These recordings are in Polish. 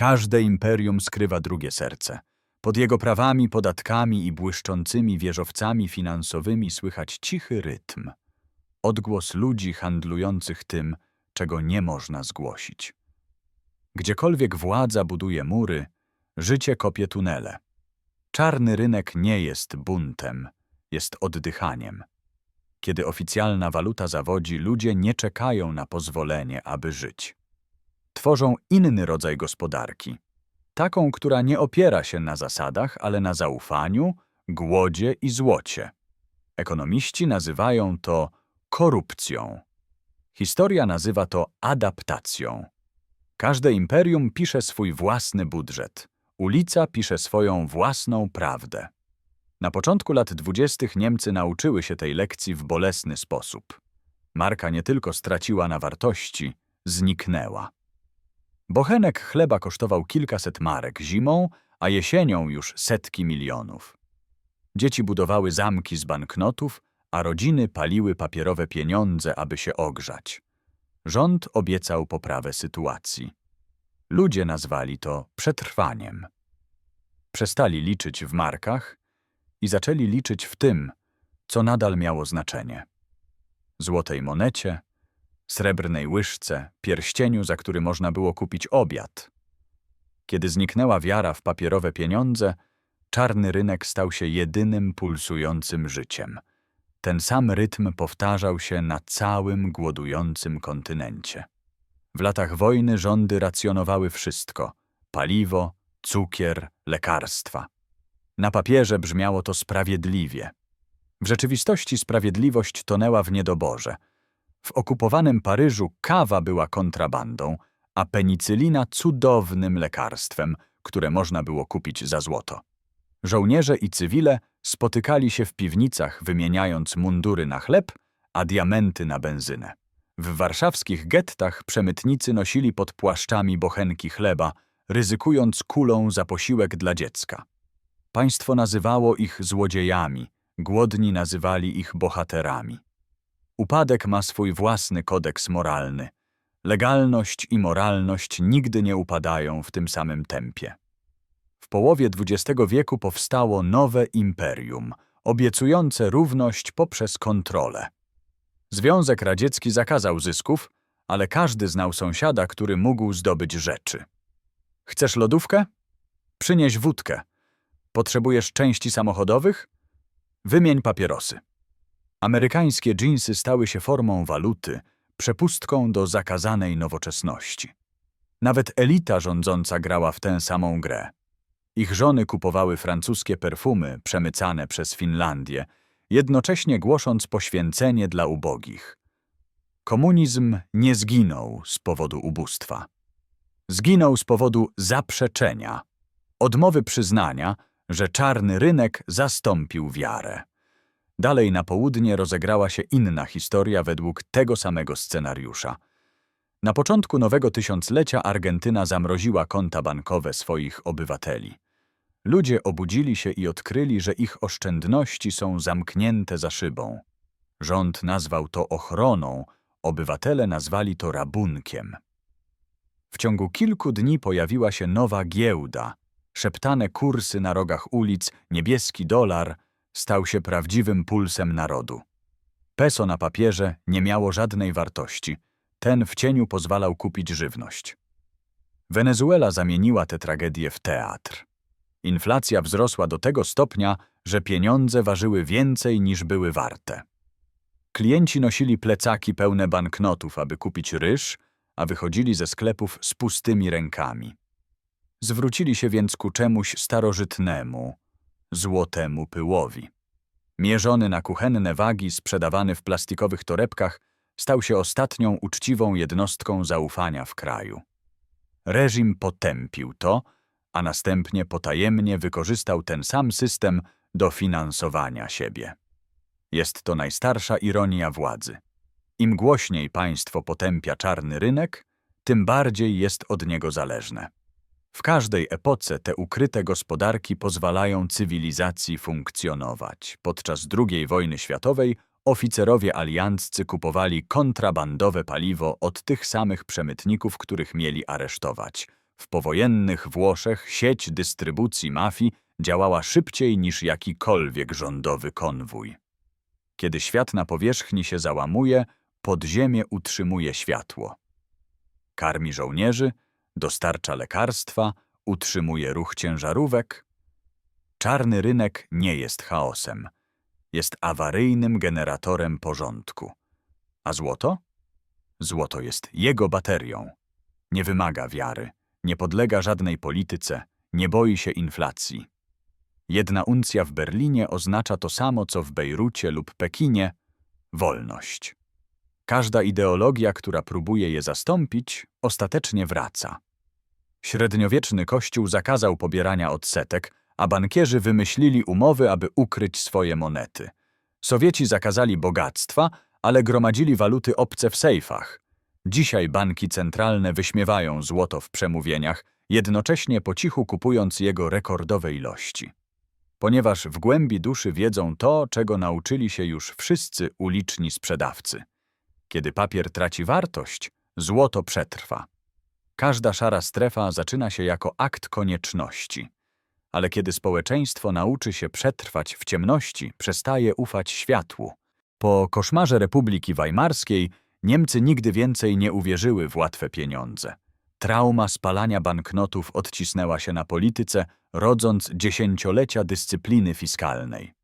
Każde imperium skrywa drugie serce. Pod jego prawami, podatkami i błyszczącymi wieżowcami finansowymi słychać cichy rytm. Odgłos ludzi handlujących tym, czego nie można zgłosić. Gdziekolwiek władza buduje mury, życie kopie tunele. Czarny rynek nie jest buntem, jest oddychaniem. Kiedy oficjalna waluta zawodzi, ludzie nie czekają na pozwolenie, aby żyć. Tworzą inny rodzaj gospodarki. Taką, która nie opiera się na zasadach, ale na zaufaniu, głodzie i złocie. Ekonomiści nazywają to korupcją. Historia nazywa to adaptacją. Każde imperium pisze swój własny budżet. Ulica pisze swoją własną prawdę. Na początku lat dwudziestych Niemcy nauczyły się tej lekcji w bolesny sposób. Marka nie tylko straciła na wartości, zniknęła. Bochenek chleba kosztował kilkaset marek zimą, a jesienią już setki milionów. Dzieci budowały zamki z banknotów, a rodziny paliły papierowe pieniądze, aby się ogrzać. Rząd obiecał poprawę sytuacji. Ludzie nazwali to przetrwaniem. Przestali liczyć w markach i zaczęli liczyć w tym, co nadal miało znaczenie. Złotej monecie, srebrnej łyżce, pierścieniu, za który można było kupić obiad. Kiedy zniknęła wiara w papierowe pieniądze, czarny rynek stał się jedynym pulsującym życiem. Ten sam rytm powtarzał się na całym głodującym kontynencie. W latach wojny rządy racjonowały wszystko paliwo, cukier, lekarstwa. Na papierze brzmiało to sprawiedliwie. W rzeczywistości sprawiedliwość tonęła w niedoborze. W okupowanym Paryżu kawa była kontrabandą, a penicylina cudownym lekarstwem, które można było kupić za złoto. Żołnierze i cywile spotykali się w piwnicach, wymieniając mundury na chleb, a diamenty na benzynę. W warszawskich gettach przemytnicy nosili pod płaszczami bochenki chleba, ryzykując kulą za posiłek dla dziecka. Państwo nazywało ich złodziejami, głodni nazywali ich bohaterami. Upadek ma swój własny kodeks moralny. Legalność i moralność nigdy nie upadają w tym samym tempie. W połowie XX wieku powstało nowe imperium, obiecujące równość poprzez kontrolę. Związek Radziecki zakazał zysków, ale każdy znał sąsiada, który mógł zdobyć rzeczy. Chcesz lodówkę? Przynieś wódkę. Potrzebujesz części samochodowych? Wymień papierosy. Amerykańskie dżinsy stały się formą waluty, przepustką do zakazanej nowoczesności. Nawet elita rządząca grała w tę samą grę. Ich żony kupowały francuskie perfumy przemycane przez Finlandię, jednocześnie głosząc poświęcenie dla ubogich. Komunizm nie zginął z powodu ubóstwa. Zginął z powodu zaprzeczenia, odmowy przyznania, że czarny rynek zastąpił wiarę. Dalej na południe rozegrała się inna historia według tego samego scenariusza. Na początku nowego tysiąclecia Argentyna zamroziła konta bankowe swoich obywateli. Ludzie obudzili się i odkryli, że ich oszczędności są zamknięte za szybą. Rząd nazwał to ochroną, obywatele nazwali to rabunkiem. W ciągu kilku dni pojawiła się nowa giełda. Szeptane kursy na rogach ulic, niebieski dolar stał się prawdziwym pulsem narodu. Peso na papierze nie miało żadnej wartości. Ten w cieniu pozwalał kupić żywność. Wenezuela zamieniła tę tragedię w teatr. Inflacja wzrosła do tego stopnia, że pieniądze ważyły więcej niż były warte. Klienci nosili plecaki pełne banknotów, aby kupić ryż, a wychodzili ze sklepów z pustymi rękami. Zwrócili się więc ku czemuś starożytnemu, złotemu pyłowi. Mierzony na kuchenne wagi, sprzedawany w plastikowych torebkach, stał się ostatnią uczciwą jednostką zaufania w kraju. Reżim potępił to, a następnie potajemnie wykorzystał ten sam system do finansowania siebie. Jest to najstarsza ironia władzy. Im głośniej państwo potępia czarny rynek, tym bardziej jest od niego zależne. W każdej epoce te ukryte gospodarki pozwalają cywilizacji funkcjonować. Podczas II wojny światowej oficerowie alianccy kupowali kontrabandowe paliwo od tych samych przemytników, których mieli aresztować – W powojennych Włoszech sieć dystrybucji mafii działała szybciej niż jakikolwiek rządowy konwój. Kiedy świat na powierzchni się załamuje, podziemie utrzymuje światło. Karmi żołnierzy, dostarcza lekarstwa, utrzymuje ruch ciężarówek. Czarny rynek nie jest chaosem. Jest awaryjnym generatorem porządku. A złoto? Złoto jest jego baterią. Nie wymaga wiary, nie podlega żadnej polityce, nie boi się inflacji. Jedna uncja w Berlinie oznacza to samo, co w Bejrucie lub Pekinie wolność. Każda ideologia, która próbuje je zastąpić, ostatecznie wraca. Średniowieczny kościół zakazał pobierania odsetek, a bankierzy wymyślili umowy, aby ukryć swoje monety. Sowieci zakazali bogactwa, ale gromadzili waluty obce w sejfach. Dzisiaj banki centralne wyśmiewają złoto w przemówieniach, jednocześnie po cichu kupując jego rekordowe ilości. Ponieważ w głębi duszy wiedzą to, czego nauczyli się już wszyscy uliczni sprzedawcy. Kiedy papier traci wartość, złoto przetrwa. Każda szara strefa zaczyna się jako akt konieczności. Ale kiedy społeczeństwo nauczy się przetrwać w ciemności, przestaje ufać światłu. Po koszmarze Republiki Weimarskiej Niemcy nigdy więcej nie uwierzyły w łatwe pieniądze. Trauma spalania banknotów odcisnęła się na polityce, rodząc dziesięciolecia dyscypliny fiskalnej.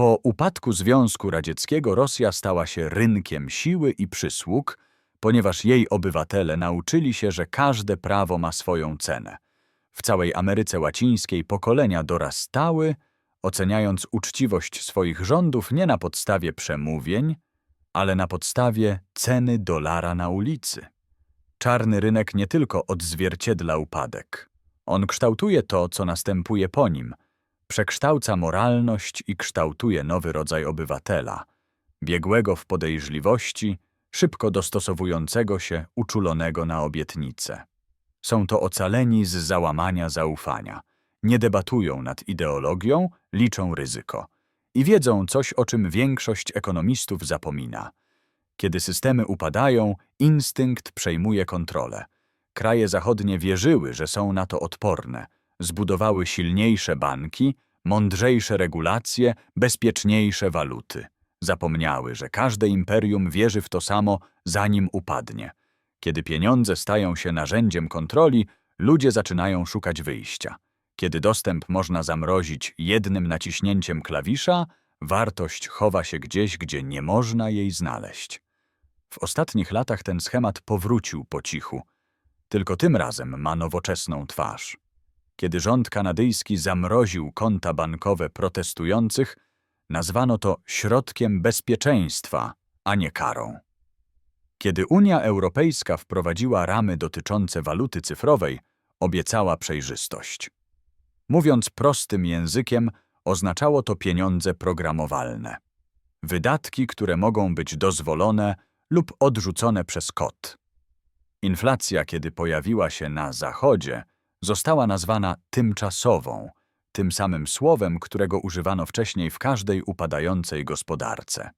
Po upadku Związku Radzieckiego Rosja stała się rynkiem siły i przysług, ponieważ jej obywatele nauczyli się, że każde prawo ma swoją cenę. W całej Ameryce Łacińskiej pokolenia dorastały, oceniając uczciwość swoich rządów nie na podstawie przemówień, ale na podstawie ceny dolara na ulicy. Czarny rynek nie tylko odzwierciedla upadek. On kształtuje to, co następuje po nim, przekształca moralność i kształtuje nowy rodzaj obywatela, biegłego w podejrzliwości, szybko dostosowującego się, uczulonego na obietnice. Są to ocaleni z załamania zaufania. Nie debatują nad ideologią, liczą ryzyko. I wiedzą coś, o czym większość ekonomistów zapomina. Kiedy systemy upadają, instynkt przejmuje kontrolę. Kraje zachodnie wierzyły, że są na to odporne. Zbudowały silniejsze banki, mądrzejsze regulacje, bezpieczniejsze waluty. Zapomniały, że każde imperium wierzy w to samo, zanim upadnie. Kiedy pieniądze stają się narzędziem kontroli, ludzie zaczynają szukać wyjścia. Kiedy dostęp można zamrozić jednym naciśnięciem klawisza, wartość chowa się gdzieś, gdzie nie można jej znaleźć. W ostatnich latach ten schemat powrócił po cichu. Tylko tym razem ma nowoczesną twarz. Kiedy rząd kanadyjski zamroził konta bankowe protestujących, nazwano to środkiem bezpieczeństwa, a nie karą. Kiedy Unia Europejska wprowadziła ramy dotyczące waluty cyfrowej, obiecała przejrzystość. Mówiąc prostym językiem, oznaczało to pieniądze programowalne. Wydatki, które mogą być dozwolone lub odrzucone przez kod. Inflacja, kiedy pojawiła się na Zachodzie, została nazwana tymczasową, tym samym słowem, którego używano wcześniej w każdej upadającej gospodarce.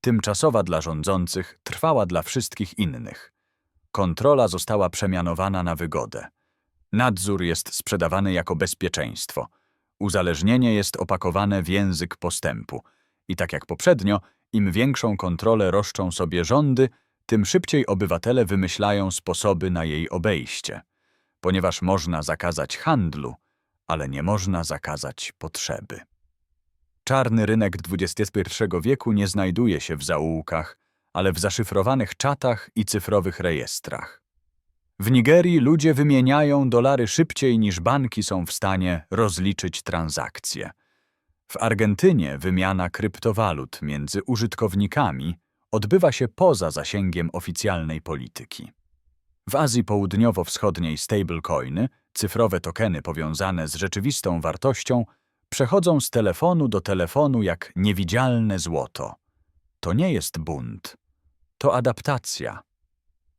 Tymczasowa dla rządzących, trwała dla wszystkich innych. Kontrola została przemianowana na wygodę. Nadzór jest sprzedawany jako bezpieczeństwo. Uzależnienie jest opakowane w język postępu. I tak jak poprzednio, im większą kontrolę roszczą sobie rządy, tym szybciej obywatele wymyślają sposoby na jej obejście. Ponieważ można zakazać handlu, ale nie można zakazać potrzeby. Czarny rynek XXI wieku nie znajduje się w zaułkach, ale w zaszyfrowanych czatach i cyfrowych rejestrach. W Nigerii ludzie wymieniają dolary szybciej niż banki są w stanie rozliczyć transakcje. W Argentynie wymiana kryptowalut między użytkownikami odbywa się poza zasięgiem oficjalnej polityki. W Azji Południowo-Wschodniej stablecoiny, cyfrowe tokeny powiązane z rzeczywistą wartością, przechodzą z telefonu do telefonu jak niewidzialne złoto. To nie jest bunt, to adaptacja.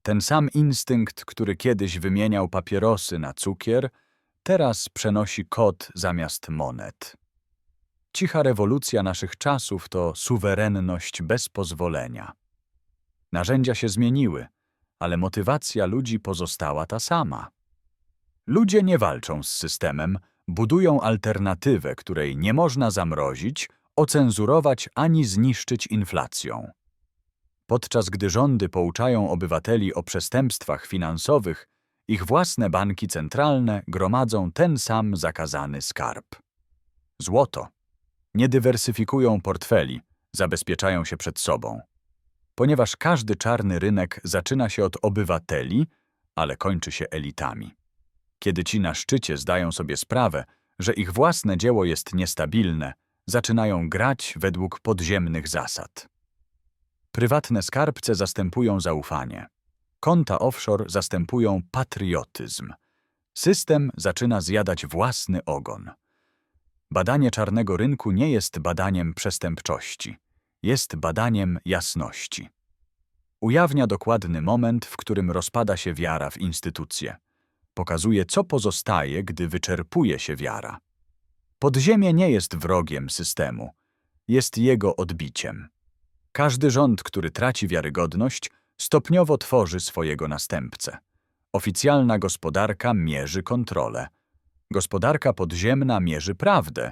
Ten sam instynkt, który kiedyś wymieniał papierosy na cukier, teraz przenosi kod zamiast monet. Cicha rewolucja naszych czasów to suwerenność bez pozwolenia. Narzędzia się zmieniły, ale motywacja ludzi pozostała ta sama. Ludzie nie walczą z systemem, budują alternatywę, której nie można zamrozić, ocenzurować ani zniszczyć inflacją. Podczas gdy rządy pouczają obywateli o przestępstwach finansowych, ich własne banki centralne gromadzą ten sam zakazany skarb. Złoto. Nie dywersyfikują portfeli, zabezpieczają się przed sobą. Ponieważ każdy czarny rynek zaczyna się od obywateli, ale kończy się elitami. Kiedy ci na szczycie zdają sobie sprawę, że ich własne dzieło jest niestabilne, zaczynają grać według podziemnych zasad. Prywatne skarbce zastępują zaufanie. Konta offshore zastępują patriotyzm. System zaczyna zjadać własny ogon. Badanie czarnego rynku nie jest badaniem przestępczości, jest badaniem jasności. Ujawnia dokładny moment, w którym rozpada się wiara w instytucje. Pokazuje, co pozostaje, gdy wyczerpuje się wiara. Podziemie nie jest wrogiem systemu, jest jego odbiciem. Każdy rząd, który traci wiarygodność, stopniowo tworzy swojego następcę. Oficjalna gospodarka mierzy kontrolę. Gospodarka podziemna mierzy prawdę.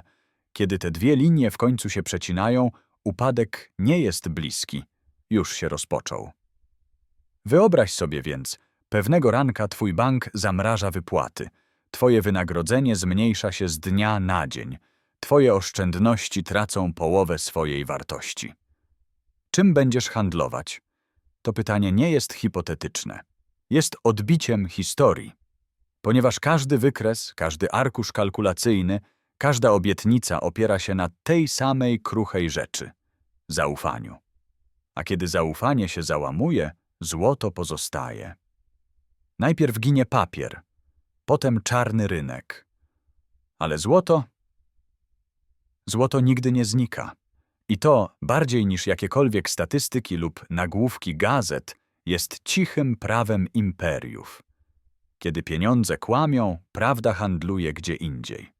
Kiedy te dwie linie w końcu się przecinają, upadek nie jest bliski, już się rozpoczął. Wyobraź sobie więc, pewnego ranka twój bank zamraża wypłaty, twoje wynagrodzenie zmniejsza się z dnia na dzień, twoje oszczędności tracą połowę swojej wartości. Czym będziesz handlować? To pytanie nie jest hipotetyczne. Jest odbiciem historii. Ponieważ każdy wykres, każdy arkusz kalkulacyjny, każda obietnica opiera się na tej samej kruchej rzeczy zaufaniu. A kiedy zaufanie się załamuje, złoto pozostaje. Najpierw ginie papier, potem czarny rynek. Ale złoto? Złoto nigdy nie znika. I to, bardziej niż jakiekolwiek statystyki lub nagłówki gazet, jest cichym prawem imperiów. Kiedy pieniądze kłamią, prawda handluje gdzie indziej.